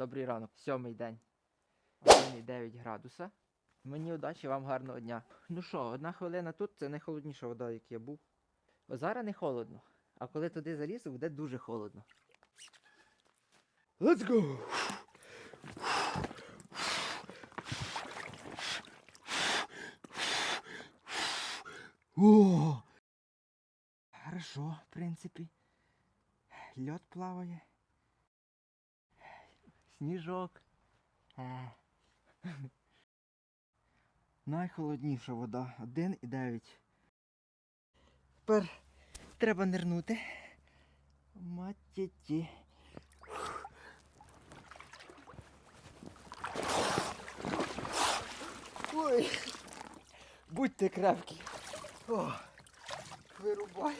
Добрий ранок, сьомий день. 1,9 градуса. Мені удачі, вам гарного дня. Ну що, одна хвилина тут це найхолодніша вода, як я був. О, зараз не холодно. А коли туди залізу, буде дуже холодно. Let's go! Хорошо, в принципі. Льот плаває. Сніжок. Е. Найхолодніша вода. 1,9. Тепер треба нирнути. Матіті. Ой. Будьте крепкі. О, вирубай.